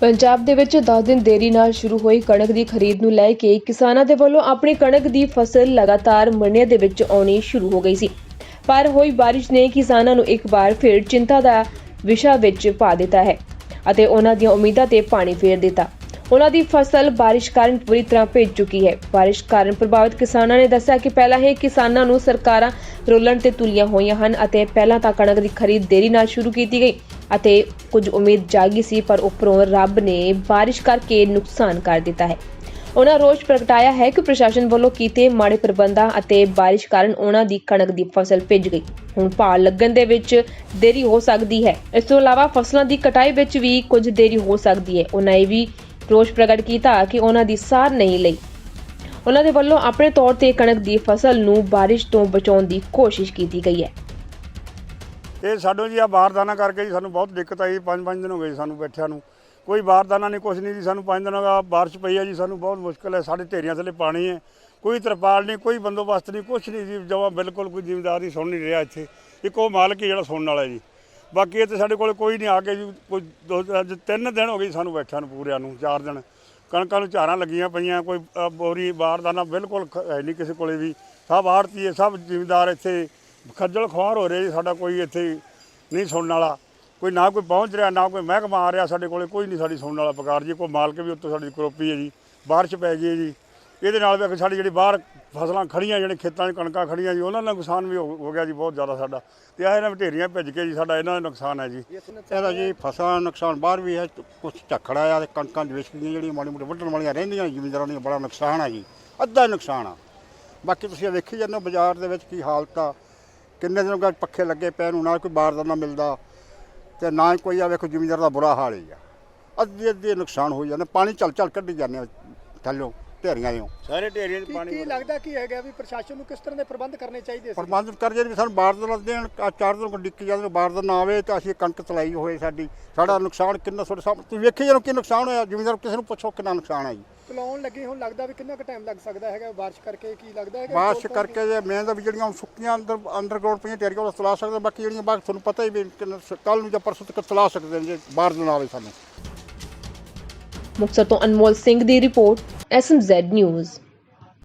ਪੰਜਾਬ ਦੇ ਵਿੱਚ 10 ਦਿਨ ਦੇਰੀ ਨਾਲ ਸ਼ੁਰੂ ਹੋਈ ਕਣਕ ਦੀ ਖਰੀਦ ਨੂੰ ਲੈ ਕੇ ਕਿਸਾਨਾਂ ਦੇ ਵੱਲੋਂ ਆਪਣੀ ਕਣਕ ਦੀ ਫਸਲ ਲਗਾਤਾਰ ਮੰਡੀਆਂ ਦੇ ਵਿੱਚ ਆਉਣੀ ਸ਼ੁਰੂ ਹੋ ਗਈ ਸੀ। ਪਰ ਹੋਈ ਬਾਰਿਸ਼ ਨੇ ਕਿਸਾਨਾਂ ਨੂੰ ਇੱਕ ਵਾਰ ਫਿਰ ਚਿੰਤਾ ਦਾ ਵਿਸ਼ਾ ਵਿੱਚ ਪਾ ਦਿੱਤਾ ਹੈ ਅਤੇ ਉਹਨਾਂ ਦੀਆਂ ਉਮੀਦਾਂ ਤੇ ਪਾਣੀ ਫੇਰ ਦਿੱਤਾ। ਉਹਨਾਂ ਦੀ ਫਸਲ ਬਾਰਿਸ਼ ਕਾਰਨ ਪੂਰੀ ਤਰ੍ਹਾਂ ਭਿੱਜ ਚੁੱਕੀ ਹੈ। ਬਾਰਿਸ਼ ਕਾਰਨ ਪ੍ਰਭਾਵਿਤ ਕਿਸਾਨਾਂ ਨੇ ਦੱਸਿਆ ਕਿ ਪਹਿਲਾਂ ਹੀ ਕਿਸਾਨਾਂ ਨੂੰ ਸਰਕਾਰਾਂ ਰੋਲਣ ਤੇ ਤੁਲੀਆਂ ਹੋਈਆਂ ਹਨ ਅਤੇ ਪਹਿਲਾਂ ਤਾਂ ਕਣਕ ਦੀ ਖਰੀਦ ਦੇਰੀ ਨਾਲ ਸ਼ੁਰੂ ਕੀਤੀ ਗਈ ਅਤੇ ਕੁਝ ਉਮੀਦ ਜਾਗੀ ਸੀ, ਪਰ ਉੱਪਰੋਂ ਰੱਬ ਨੇ ਬਾਰਿਸ਼ ਕਰਕੇ ਨੁਕਸਾਨ ਕਰ ਦਿੱਤਾ ਹੈ। ਉਹਨਾਂ ਰੋਸ਼ ਪ੍ਰਗਟਾਇਆ ਹੈ ਕਿ ਪ੍ਰਸ਼ਾਸਨ ਵੱਲੋਂ ਕੀਤੇ ਮਾੜੇ ਪ੍ਰਬੰਧਾਂ ਅਤੇ ਬਾਰਿਸ਼ ਕਾਰਨ ਉਹਨਾਂ ਦੀ ਕਣਕ ਦੀ ਫਸਲ ਭਿੱਜ ਗਈ। ਹੁਣ ਭਾਅ ਲੱਗਣ ਦੇ ਵਿੱਚ ਦੇਰੀ ਹੋ ਸਕਦੀ ਹੈ। ਇਸ ਤੋਂ ਇਲਾਵਾ ਫਸਲਾਂ ਦੀ ਕਟਾਈ ਵਿੱਚ ਵੀ ਕੁਝ ਦੇਰੀ ਹੋ ਸਕਦੀ ਹੈ। ਉਹਨਾਂ ਇਹ ਵੀ ਰੋਸ਼ ਪ੍ਰਗਟ ਕੀਤਾ ਕਿ ਉਹਨਾਂ ਦੀ ਸਾਰ ਨਹੀਂ ਲਈ। ਉਹਨਾਂ ਦੇ ਵੱਲੋਂ ਆਪਣੇ ਤੌਰ ਤੇ ਕਣਕ ਦੀ ਫਸਲ ਨੂੰ ਬਾਰਿਸ਼ ਤੋਂ ਬਚਾਉਣ ਦੀ ਕੋਸ਼ਿਸ਼ ਕੀਤੀ ਗਈ ਹੈ। ਇਹ ਸਾਡੋ ਜੀ ਆ ਬਾਰਦਾਨਾ ਕਰਕੇ ਜੀ ਸਾਨੂੰ ਬਹੁਤ ਦਿੱਕਤ ਆਈ ਪੰਜ ਪੰਜ ਦਿਨ ਹੋ ਗਏ ਸਾਨੂੰ ਬੈਠਿਆਂ ਨੂੰ। ਕੋਈ ਬਾਰਦਾਨਾ ਨਹੀਂ, ਕੁਛ ਨਹੀਂ ਜੀ, ਸਾਨੂੰ ਪੰਜ ਦਿਨ ਹੋ ਗਿਆ ਬਾਰਿਸ਼ ਪਈ ਹੈ ਜੀ, ਸਾਨੂੰ ਬਹੁਤ ਮੁਸ਼ਕਲ ਹੈ, ਸਾਡੇ ਢੇਰੀਆਂ ਥੱਲੇ ਪਾਣੀ ਹੈ। ਕੋਈ ਤਰਪਾਲ ਨਹੀਂ, ਕੋਈ ਬੰਦੋਬਸਤ ਨਹੀਂ, ਕੁਛ ਨਹੀਂ ਜੀ, ਜਮਾ ਬਿਲਕੁਲ ਕੋਈ ਜ਼ਿਮੀਂਦਾਰ ਸੁਣ ਨਹੀਂ ਰਿਹਾ ਇੱਥੇ। ਇੱਕ ਉਹ ਮਾਲਕ ਹੀ ਜਿਹੜਾ ਸੁਣਨ ਵਾਲਾ ਜੀ। ਬਾਕੀ ਇੱਥੇ ਸਾਡੇ ਕੋਲ ਕੋਈ ਨਹੀਂ ਆ ਕੇ ਜੀ ਕੋਈ ਦੋ ਅੱਜ ਤਿੰਨ ਦਿਨ ਹੋ ਗਏ ਸਾਨੂੰ ਬੈਠਿਆਂ ਨੂੰ ਪੂਰਿਆਂ ਨੂੰ ਚਾਰ ਦਿਨ। ਕਣਕਾਂ ਨੂੰ ਝਾਰਾਂ ਲੱਗੀਆਂ ਪਈਆਂ ਕੋਈ ਅ, ਬੋਰੀ ਬਾਰਦਾਨਾ ਬਿਲਕੁਲ ਖ- ਹੈ ਨਹੀਂ ਕਿਸੇ ਕੋਲੇ ਵੀ। ਸਭ ਆੜਤੀਏ ਸਭ ਜ਼ਿਮੀਂਦਾਰ ਇੱਥੇ ਖੱਜਲ ਖੁਆਰ ਹੋ ਰਹੇ ਜੀ ਸਾਡਾ ਕੋਈ ਇੱਥੇ ਨਹੀਂ ਸੁਣਨ ਵਾਲਾ। ਕੋਈ ਨਾ ਕੋਈ ਪਹੁੰਚ ਰਿਹਾ ਨਾ ਕੋਈ ਮਹਿਕਮਾ ਆ ਰਿਹਾ ਸਾਡੇ ਕੋਲੇ ਕੋਈ ਨਹੀਂ ਸਾਡੀ ਸੁਣਨ ਵਾਲਾ। ਪਕਾਰ ਜੀ ਕੋਈ ਮਾਲਕ ਵੀ ਉੱਤੋਂ ਸਾਡੀ ਕਰੋਪੀ ਹੈ ਜੀ ਬਾਰਿਸ਼ ਪੈ ਗਈ ਹੈ ਜੀ। ਇਹਦੇ ਨਾਲ ਵੀ ਸਾਡੀ ਜਿਹੜੀ ਬਾਹਰ ਫਸਲਾਂ ਖੜੀਆਂ ਜਿਹੜੇ ਖੇਤਾਂ 'ਚ ਕਣਕਾਂ ਖੜੀਆਂ ਜੀ, ਉਹਨਾਂ ਦਾ ਨੁਕਸਾਨ ਵੀ ਹੋ ਗਿਆ ਜੀ, ਬਹੁਤ ਜ਼ਿਆਦਾ ਸਾਡਾ। ਤੇ ਆਹ ਇਹਨਾਂ ਢੇਰੀਆਂ ਭਿੱਜ ਕੇ ਜੀ, ਸਾਡਾ ਇਹਨਾਂ ਦਾ ਨੁਕਸਾਨ ਹੈ ਜੀ। ਇਹਦਾ ਜੀ ਫਸਲਾਂ ਦਾ ਨੁਕਸਾਨ ਬਾਹਰ ਵੀ ਹੈ ਕੁਝ ਝੱਖੜਾ ਆ ਤੇ ਕਣਕਾਂ ਦੀ ਵਿਛ ਗਈਆਂ ਜਿਹੜੀਆਂ ਮਾੜੀ ਮੋਟੀ ਵੱਢਣ ਵਾਲੀਆਂ ਰਹਿੰਦੀਆਂ ਜ਼ਿਮੀਂਦਾਰਾਂ ਦੀਆਂ, ਬੜਾ ਨੁਕਸਾਨ ਆ ਜੀ, ਅੱਧਾ ਨੁਕਸਾਨ ਆ। ਬਾਕੀ ਤੁਸੀਂ ਵੇਖੀ ਜਾਂਦੇ ਹੋ ਬਾਜ਼ਾਰ ਦੇ ਵਿੱਚ ਕੀ ਹਾਲਤ ਆ, ਕਿੰਨੇ ਦਿਨ ਹੋ ਪੱਖੇ ਲੱਗੇ ਪਏ ਨੂੰ, ਨਾ ਕੋਈ ਬਾਰਦਾਨਾ ਮਿਲਦਾ ਤੇ ਨਾ ਹੀ ਕੋਈ ਆ ਵੇਖੋ ਜ਼ਿਮੀਂਦਾਰ ਦਾ ਬੁਰਾ ਹਾਲ ਹੀ ਆ। ਅੱਧੇ ਅੱਧੇ ਨੁਕਸਾਨ ਹੋ ਜਾਂਦੇ, ਪਾਣੀ ਚੱਲ ਚੱਲ ਕੱਢੀ ਜਾਂਦੇ ਆ ਥੱਲੋਂ। ਢੇਰੀਆਂ ਦਿਓ ਸਾਰੇ ਢੇਰੀਆਂ 'ਚ ਪਾਣੀ ਕੀ ਲੱਗਦਾ ਕੀ ਹੈਗਾ ਵੀ ਪ੍ਰਸ਼ਾਸਨ ਨੂੰ ਕਿਸ ਤਰ੍ਹਾਂ ਦੇ ਪ੍ਰਬੰਧ ਕਰਨੇ ਚਾਹੀਦੇ ਸੀ? ਪ੍ਰਬੰਧ ਕਰ ਜੇ ਵੀ ਸਾਨੂੰ ਬਾਰਦਾਨਾ ਦੇਣ ਆਹ ਚਾਰ ਦਿਨ ਕੋ ਡਿੱਕੀ ਜਾਂਦੇ ਬਾਰਦਾਨਾ ਆਵੇ ਤਾਂ ਅਸੀਂ ਕਣਕ ਤਲਾਈ ਹੋਏ ਸਾਡੀ। ਸਾਡਾ ਨੁਕਸਾਨ ਕਿੰਨਾ ਤੁਹਾਡੇ ਸਾਹਮਣੇ ਤੁਸੀਂ ਵੇਖੀ ਜਾਨੋ ਕੀ ਨੁਕਸਾਨ ਹੋਇਆ ਜ਼ਿਮੀਂਦਾਰ ਕਿਸੇ ਨੂੰ ਪੁੱਛੋ ਕਿੰਨਾ ਨੁਕਸਾਨ ਆ ਜੀ। ਚਲਾਉਣ ਲੱਗੇ ਹੁਣ ਲੱਗਦਾ ਵੀ ਕਿੰਨਾ ਕੁ ਟਾਈਮ ਲੱਗ ਸਕਦਾ ਹੈਗਾ ਬਾਰਿਸ਼ ਕਰਕੇ ਕੀ ਲੱਗਦਾ ਹੈਗਾ ਬਾਰਿਸ਼ ਕਰਕੇ ਜੇ ਮੈਂ ਤਾਂ ਵੀ ਜਿਹੜੀਆਂ ਹੁਣ ਸੁੱਕੀਆਂ ਅੰਦਰ ਅੰਡਰਗਰਾਉਂਡ ਪਈਆਂ ਟੇਰੀਆਂ ਉਹ ਤਲਾ ਸਕਦੇ ਬਾਕੀ ਜਿਹੜੀਆਂ ਬਾਕੀ ਤੁਹਾਨੂੰ ਪਤਾ ਹੀ ਵੀ ਕੱਲ ਨੂੰ ਜਾਂ ਪਰਸੋਂ ਤੱਕ ਤਲਾ ਸਕਦੇ ਨੇ ਜੇ ਬਾਰਦਾਨਾ ਆਵੇ ਸਾਨੂੰ। ਮੁਕਤਸਰ ਤੋਂ ਅਨਮੋਲ ਸਿੰਘ ਦੀ ਰਿਪੋਰਟ। SMZ News.